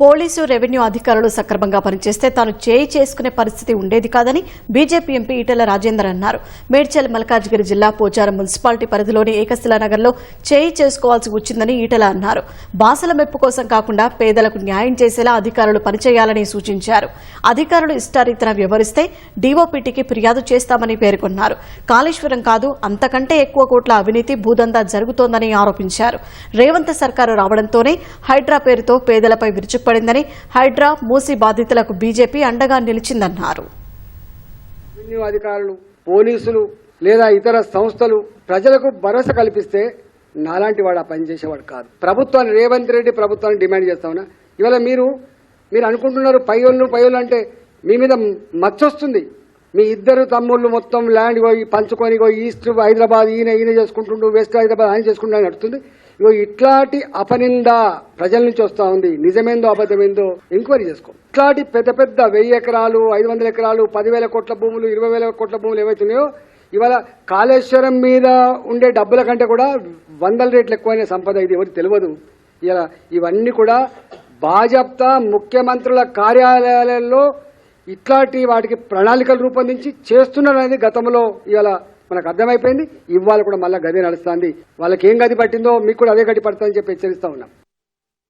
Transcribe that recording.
Police revenue అధికారులు సక్రమంగా పనిచేస్తే తాను చేయి చేసుకునే పరిస్థితి ఉండేది కాదని బీజేపీ ఎంపీ ఈటెల రాజేందర్ అన్నారు. మేడ్చల్ మల్కాజ్గిరి జిల్లా పోచారం మున్సిపాలిటీ పరిధిలోని ఏకశిలా నగర్లో చేయి చేసుకోవాల్సి వచ్చిందని ఈటెల అన్నారు. బాసల మెప్పు కోసం కాకుండా పేదలకు న్యాయం చేసేలా అధికారులు పనిచేయాలని సూచించారు. అధికారులు ఇష్టారీతన వ్యవహరిస్తే డీఓపీటీకి ఫిర్యాదు చేస్తామని పేర్కొన్నారు. కాళేశ్వరం కాదు అంతకంటే ఎక్కువ కోట్ల అవినీతి భూదందా జరుగుతోందని ఆరోపించారు. రేవంత్ సర్కారు రావడంతోనే హైడ్రా పేరుతో పేదలపై విరుచుకుపడిందని హైడ్రా మూసి బాధితులకు బీజేపీ అండగా నిలిచిందన్నారు. అధికారులు పోలీసులు లేదా ఇతర సంస్థలు ప్రజలకు భరోసా కల్పిస్తే నాలాంటి వాడు ఆ పని చేసేవాడు కాదు. ప్రభుత్వాన్ని రేవంత్ రెడ్డి ప్రభుత్వాన్ని డిమాండ్ చేస్తామన్నా ఇవాళ మీరు మీరు అనుకుంటున్నారు పైళ్ళు పయ్యోళ్ళు అంటే మీ మీద మచ్చొస్తుంది మీ ఇద్దరు తమ్ముళ్ళు మొత్తం ల్యాండ్ పోయి పంచుకొని పోయి ఈస్ట్ హైదరాబాద్ ఈయన ఈయన చేసుకుంటుండు వెస్ట్ హైదరాబాద్ ఆయన చేసుకుంటూ నడుతుంది నడుస్తుంది. ఇగో ఇట్లాంటి అపనింద ప్రజల నుంచి వస్తా ఉంది. నిజమేందో అబద్ధమేందో ఎంక్వైరీ చేసుకో. ఇట్లాంటి పెద్ద పెద్ద వెయ్యి ఎకరాలు ఐదు వందల ఎకరాలు పదివేల కోట్ల భూములు ఇరవై వేల కోట్ల భూములు ఏవైతున్నాయో ఇవాళ కాళేశ్వరం మీద ఉండే డబ్బుల కంటే కూడా వందల రేట్లు ఎక్కువైన సంపద ఇది ఎవరికి తెలియదు. ఇలా ఇవన్నీ కూడా భాజప్తా ముఖ్యమంత్రుల కార్యాలయాలలో ఇట్లాంటి వాటికి ప్రణాళికలు రూపొందించి చేస్తున్నారనేది గతంలో ఇవాళ మనకు అర్థమైపోయింది. ఇవాళ కూడా మళ్ళీ గది నడుస్తుంది. వాళ్ళకి ఏం గది పట్టిందో మీకు కూడా అదే గది పడుతుందని చెప్పి హెచ్చరిస్తా ఉన్నాం.